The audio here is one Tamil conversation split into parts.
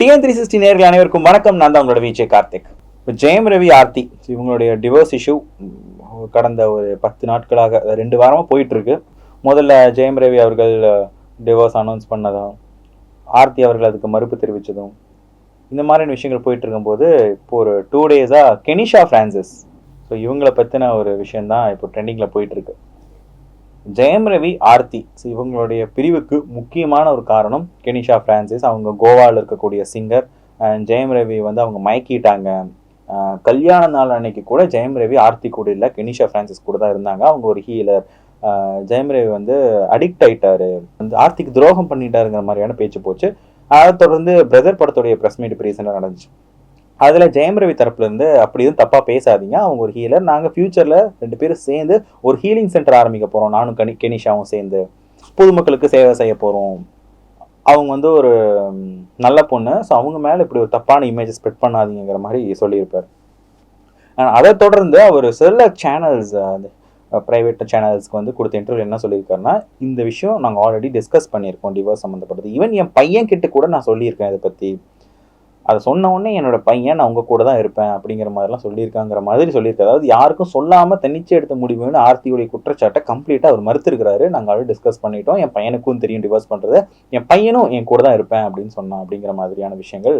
டிஎன் த்ரீ சிக்ஸ்டி நேர்கள் அனைவருக்கும் வணக்கம். நான் தான் உங்களோட விஜய் கார்த்திக். இப்போ ஜெயம் ரவி ஆர்த்தி இவங்களுடைய டிவோர்ஸ் இஷ்யூ கடந்த ஒரு பத்து நாட்களாக ரெண்டு வாரமாக போயிட்டுருக்கு. முதல்ல ஜெயம் ரவி அவர்கள் டிவோர்ஸ் அனௌன்ஸ் பண்ணதும் ஆர்த்தி அவர்கள் அதுக்கு மறுப்பு தெரிவித்ததும் இந்த மாதிரியான விஷயங்கள் போயிட்டு இருக்கும்போது இப்போ ஒரு டூ டேஸாக கெனிஷா ஃப்ரான்சிஸ். ஸோ இவங்களை பற்றின ஒரு விஷயந்தான் இப்போ ட்ரெண்டிங்கில் போயிட்டுருக்கு. ஜெயம் ரவி ஆர்த்தி. ஸோ இவங்களுடைய பிரிவுக்கு முக்கியமான ஒரு காரணம் கெனிஷா பிரான்சிஸ். அவங்க கோவாவில் இருக்கக்கூடிய சிங்கர் ஜெயம் ரவி வந்து அவங்க மயக்கிட்டாங்க. கல்யாண நாள் அன்னைக்கு கூட ஜெயம் ரவி ஆர்த்தி கூட இல்லை கெனிஷா பிரான்சிஸ் கூட தான் இருந்தாங்க. அவங்க ஒரு ஹீலர் ஜெயம் ரவி வந்து அடிக்ட் ஆயிட்டாரு. வந்து ஆர்த்திக்கு துரோகம் பண்ணிட்டாருங்கிற மாதிரியான பேச்சு போச்சு. அதை தொடர்ந்து பிரதர் படத்துடைய ப்ரெஸ் மீட் ரீசெண்டாக நடந்துச்சு. அதில் ஜெயம் ரவி தரப்புலேருந்து அப்படி எதுவும் தப்பாக பேசாதீங்க. அவங்க ஒரு ஹீலர் நாங்கள் ஃப்யூச்சரில் ரெண்டு பேரும் சேர்ந்து ஒரு ஹீலிங் சென்டர் ஆரம்பிக்க போகிறோம் நானும் கனி கெனிஷாவும் சேர்ந்து. பொதுமக்களுக்கு சேவை செய்ய போகிறோம் அவங்க வந்து ஒரு நல்ல பொண்ணு. ஸோ அவங்க மேலே இப்படி ஒரு தப்பான இமேஜை ஸ்ப்ரெட் பண்ணாதீங்கிற மாதிரி சொல்லியிருப்பார். அதை தொடர்ந்து அவர் சில சேனல்ஸ் அந்த ப்ரைவேட் சேனல்ஸ்க்கு வந்து கொடுத்த இன்டர்வியூ என்ன சொல்லியிருக்காருன்னா இந்த விஷயம் நாங்கள் ஆல்ரெடி டிஸ்கஸ் பண்ணியிருக்கோம். டிவோர்ஸ் சம்மந்தப்பட்டது ஈவன் என் பையன் கிட்ட கூட நான் சொல்லியிருக்கேன் இதை பற்றி அதை சொன்ன உடனே என்னோட பையன் நான் உங்க கூட தான் இருப்பேன் அப்படிங்கிற மாதிரிலாம் சொல்லியிருக்காங்கிற மாதிரி சொல்லியிருக்காரு அதாவது யாருக்கும் சொல்லாம தனிச்சு எடுத்த முடிவுன்னு ஆர்த்தியுடைய குற்றச்சாட்டை கம்ப்ளீட்டாக அவர் மறுத்திருக்கிறாரு. நாங்கள் ஆல்ரெடி டிஸ்கஸ் பண்ணிட்டோம். என் பையனுக்கும் தெரியும் டிவோர்ஸ் பண்றது. என் பையனும் என் கூட தான் இருப்பேன் அப்படின்னு சொன்னான் அப்படிங்கிற மாதிரியான விஷயங்கள்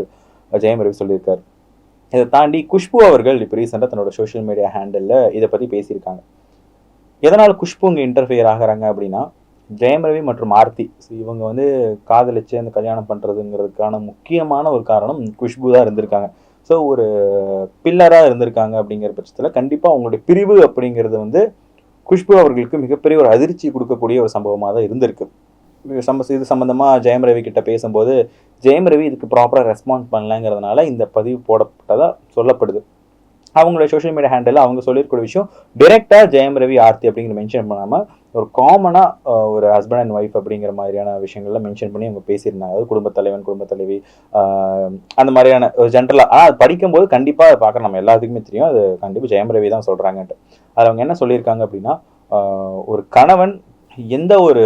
ஜெயம் ரவி சொல்லியிருக்காரு. இதை தாண்டி குஷ்பு அவர்கள் இப்போ ரீசெண்டாக தன்னோட சோஷியல் மீடியா ஹேண்டலில் இதை பற்றி பேசியிருக்காங்க. எதனால் குஷ்பு இங்கே இன்டர்ஃபியர் ஆகிறாங்க அப்படின்னா ஜெயம் ரவி மற்றும் ஆர்த்தி. ஸோ இவங்க வந்து காதலிச்சு அந்த கல்யாணம் பண்ணுறதுங்கிறதுக்கான முக்கியமான ஒரு காரணம் குஷ்பு தான் இருந்திருக்காங்க. ஸோ ஒரு பில்லராக இருந்திருக்காங்க அப்படிங்கிற பட்சத்தில் கண்டிப்பாக அவங்களுடைய பிரிவு அப்படிங்கிறது வந்து குஷ்பு அவர்களுக்கு மிகப்பெரிய ஒரு அதிர்ச்சி கொடுக்கக்கூடிய ஒரு சம்பவமாக தான் இருந்திருக்கு. சம்ப இது சம்மந்தமாக ஜெயம் ரவி கிட்ட பேசும்போது ஜெயம் ரவி இதுக்கு ப்ராப்பராக ரெஸ்பான்ஸ் பண்ணலங்கிறதுனால இந்த பதிவு போடப்பட்டதாக சொல்லப்படுது. அவங்களோட சோஷியல் மீடியா ஹேண்டில் அவங்க சொல்லியிருக்கிற விஷயம். டிரெக்டாக ஜெயம் ரவி ஆர்த்தி அப்படிங்கிற மென்ஷன் பண்ணாமல் ஒரு காமனாக ஒரு ஹஸ்பண்ட் அண்ட் ஒய்ஃப் அப்படிங்கிற மாதிரியான விஷயங்கள்லாம் மென்ஷன் பண்ணி அவங்க பேசியிருந்தாங்க. அதாவது குடும்பத் தலைவன் குடும்பத் தலைவி அந்த மாதிரியான ஒரு ஜென்ரலாக ஆனால் அது படிக்கும்போது கண்டிப்பாக பார்க்குற நம்ம எல்லாத்துக்குமே தெரியும். அது கண்டிப்பாக ஜெயம் ரவி தான் சொல்கிறாங்கன்ட்டு அதில் அவங்க என்ன சொல்லியிருக்காங்க அப்படின்னா ஒரு கணவன் எந்த ஒரு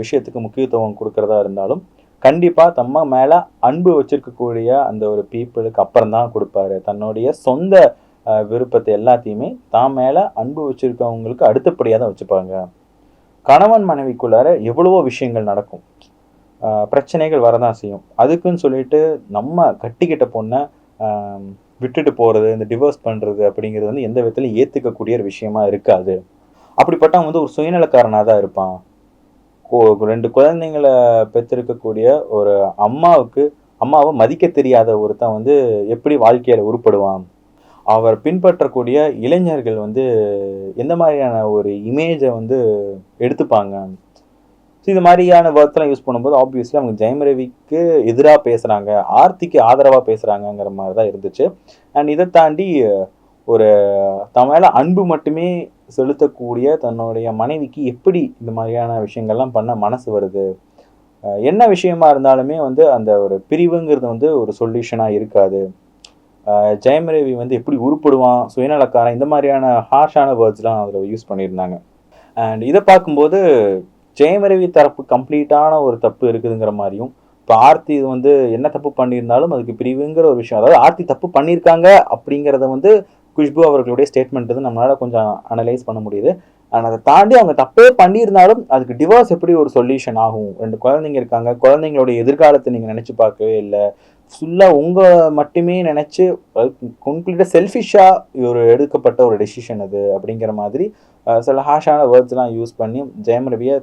விஷயத்துக்கு முக்கியத்துவம் கொடுக்கறதா இருந்தாலும் கண்டிப்பாக தம்ம மேலே அன்பு வச்சிருக்கக்கூடிய அந்த ஒரு பீப்புளுக்கு அப்புறம் தான் கொடுப்பாரு. தன்னுடைய சொந்த விருப்பத்தை எல்லாத்தையுமே தான் மேலே அன்பு வச்சிருக்கவங்களுக்கு அடுத்தபடியாக தான் வச்சுப்பாங்க. கணவன் மனைவிக்குள்ளார எவ்வளவோ விஷயங்கள் நடக்கும். பிரச்சனைகள் வரதான் செய்யும். அதுக்குன்னு சொல்லிட்டு நம்ம கட்டிக்கிட்ட பொண்ணை விட்டுட்டு போகிறது இந்த டிவோர்ஸ் பண்ணுறது அப்படிங்கிறது வந்து எந்த விதத்துலையும் ஏற்றுக்கக்கூடிய ஒரு விஷயமா இருக்காது. அப்படிப்பட்டவன் வந்து ஒரு சுயநலக்காரனாக தான் இருப்பான். ரெண்டு குழந்தைங்களை பெற்றிருக்கக்கூடிய ஒரு அம்மாவுக்கு அம்மாவை மதிக்க தெரியாத ஒருத்தன் வந்து எப்படி வாழ்க்கையில உருப்படுவான்? அவர் பின்பற்றக்கூடிய இளைஞர்கள் வந்து எந்த மாதிரியான ஒரு இமேஜை வந்து எடுத்துப்பாங்க? ஸோ இது மாதிரியான வேர்ட்ஸ்லாம் யூஸ் பண்ணும்போது ஆப்வியஸ்லி அவங்க ஜெயம் ரவிக்கு எதிராக பேசுகிறாங்க ஆர்த்திக்கு ஆதரவாக பேசுகிறாங்கங்கிற மாதிரி தான் இருந்துச்சு. அண்ட் இதை தாண்டி ஒரு தன் மேலே அன்பு மட்டுமே செலுத்தக்கூடிய தன்னுடைய மனைவிக்கு எப்படி இந்த மாதிரியான விஷயங்கள்லாம் பண்ண மனசு வருது? என்ன விஷயமா இருந்தாலுமே வந்து அந்த ஒரு பிரிவுங்கிறது வந்து ஒரு சொல்யூஷனாக இருக்காது. ஜெயமரவி ஜெயம் ரவி வந்து எப்படி உருப்படுவான் சுயநலக்காரன் இந்த மாதிரியான ஹார்ஷான வேர்ட்ஸ்லாம் அதில் யூஸ் பண்ணியிருந்தாங்க. அண்ட் இதை பார்க்கும்போது ஜெயம் ரவி தரப்பு கம்ப்ளீட்டான ஒரு தப்பு இருக்குதுங்கிற மாதிரியும் இப்போ ஆர்த்தி வந்து என்ன தப்பு பண்ணியிருந்தாலும் அதுக்கு பிரிவுங்கிற ஒரு விஷயம் அதாவது ஆர்த்தி தப்பு பண்ணியிருக்காங்க அப்படிங்கிறத வந்து குஷ்பு அவர்களுடைய ஸ்டேட்மெண்ட் வந்து நம்மளால் கொஞ்சம் அனலைஸ் பண்ண முடியுது. ஆனால் அதை தாண்டி அவங்க தப்பே பண்ணியிருந்தாலும் அதுக்கு டிவோர்ஸ் எப்படி ஒரு சொல்யூஷன் ஆகும்? ரெண்டு குழந்தைங்க இருக்காங்க. குழந்தைங்களுடைய எதிர்காலத்தை நீங்கள் நினச்சி பார்க்கவே இல்லை. ஃபுல்லாக உங்களை மட்டுமே நினச்சி கம்ப்ளீட்டாக செல்ஃபிஷாக ஒரு எடுக்கப்பட்ட ஒரு டெசிஷன் அது அப்படிங்கிற மாதிரி சில ஹாஷான வேர்ட்ஸ்லாம் யூஸ் பண்ணி ஜெயம் ரவியை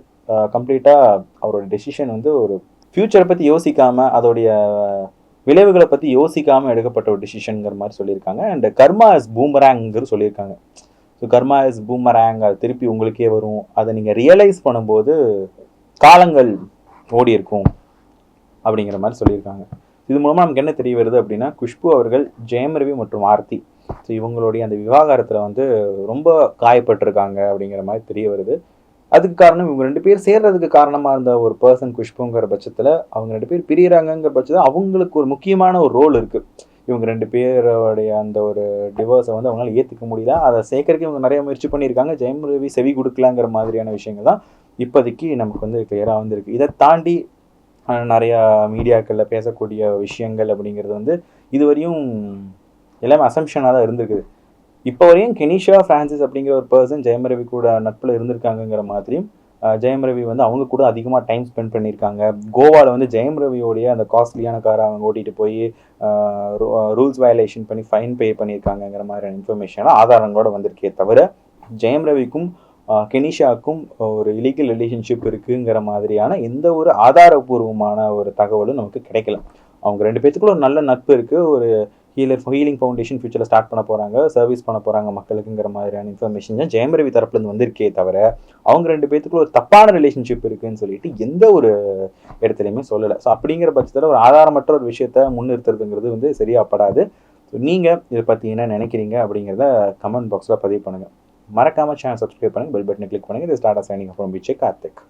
கம்ப்ளீட்டாக அவரோட டெசிஷன் வந்து ஒரு ஃப்யூச்சரை பற்றி யோசிக்காமல் அதோடைய விளைவுகளை பற்றி யோசிக்காமல் எடுக்கப்பட்ட ஒரு டிசிஷனுங்கிற மாதிரி சொல்லியிருக்காங்க. அண்ட் கர்மா இஸ் பூமராங்கிற சொல்லியிருக்காங்க. ஸோ கர்மா இஸ் பூமராங் அது திருப்பி உங்களுக்கே வரும். அதை நீங்கள் ரியலைஸ் பண்ணும்போது காலங்கள் ஓடி இருக்கும் அப்படிங்கிற மாதிரி சொல்லியிருக்காங்க. இது மூலமாக நமக்கு என்ன தெரிய வருது அப்படின்னா குஷ்பு அவர்கள் ஜெயம் ரவி மற்றும் ஆர்த்தி. ஸோ இவங்களுடைய அந்த விவாகரத்தில் வந்து ரொம்ப காயப்பட்டிருக்காங்க அப்படிங்கிற மாதிரி தெரிய வருது. அதுக்கு காரணம் இவங்க ரெண்டு பேர் சேர்றதுக்கு காரணமாக இருந்த ஒரு பர்சன் குஷ்புங்கிற பட்சத்தில் அவங்க ரெண்டு பேர் பிரியறாங்கிற பட்சத்தில் அவங்களுக்கு ஒரு முக்கியமான ஒரு ரோல் இருக்குது இவங்க ரெண்டு பேருடைய அந்த ஒரு டிவோர்ஸை வந்து அவங்களால ஏற்றுக்க முடியல. அதை சேர்க்கறதுக்கு இவங்க நிறைய முயற்சி பண்ணியிருக்காங்க. ஜெயம் ரவி செவி கொடுக்கலாங்கிற மாதிரியான விஷயங்கள் தான் இப்போதைக்கு நமக்கு வந்து கிளியராக வந்துருக்கு. இதை தாண்டி நிறையா மீடியாக்களில் பேசக்கூடிய விஷயங்கள் அப்படிங்கிறது வந்து இதுவரையும் எல்லாமே அசம்ஷனாக தான் இருந்திருக்குது. இப்போ வரையும் கெனிஷா ஃப்ரான்சிஸ் அப்படிங்கிற ஒரு பர்சன் ஜெயம் ரவி கூட நட்பில் இருந்திருக்காங்கங்கிற மாதிரியும் ஜெயம் ரவி வந்து அவங்க கூட அதிகமாக டைம் ஸ்பெண்ட் பண்ணியிருக்காங்க. கோவாவில் வந்து ஜெயம் ரவியோடைய அந்த காஸ்ட்லியான காரை அவங்க ஓட்டிகிட்டு போய் ரூல்ஸ் வயலேஷன் பண்ணி ஃபைன் பே பண்ணியிருக்காங்கங்கிற மாதிரியான இன்ஃபர்மேஷனாக ஆதாரங்களோட வந்திருக்கே தவிர ஜெயம் ரவிக்கும் கெனிஷாக்கும் ஒரு இலீகல் ரிலேஷன்ஷிப் இருக்குங்கிற மாதிரியான எந்த ஒரு ஆதாரபூர்வமான ஒரு தகவலும் நமக்கு கிடைக்கல. அவங்க ரெண்டு பேர்த்துக்குள்ள ஒரு நல்ல நட்பு இருக்குது ஒரு ஹீலர் ஹீலிங் ஃபவுண்டேஷன் ஃபியூச்சரில் ஸ்டார்ட் பண்ண போகிறாங்க சர்வீஸ் பண்ண போகிறாங்க மக்களுக்குங்கிற மாதிரியான இன்ஃபர்மேஷன் தான் ஜெயம் ரவி தரப்புலேருந்து வந்திருக்கே தவிர அவங்க ரெண்டு பேத்துக்குள்ள ஒரு தப்பான ரிலேஷன்ஷிப் இருக்குன்னு சொல்லிட்டு எந்த ஒரு இடத்துலையுமே சொல்லலை. ஸோ அப்படிங்கிற பட்சத்தில் ஒரு ஆதாரமற்ற ஒரு விஷயத்த முன்னிறுத்துறதுங்கிறது வந்து சரியாகப்படாது ஸோ நீங்கள் இதை பற்றி என்ன நினைக்கிறீங்க அப்படிங்கிறத கமெண்ட் பாக்ஸில் பதிவு பண்ணுங்கள் மறக்காமல் சேனல் சப்ஸ்கிரைப் பண்ணுங்கள் பெல் பட்டனை கிளிக் பண்ணுங்கள் இது ஸ்டார்ட் சைனிங் ஃப்ரம் பிச்சை கார்த்திக்.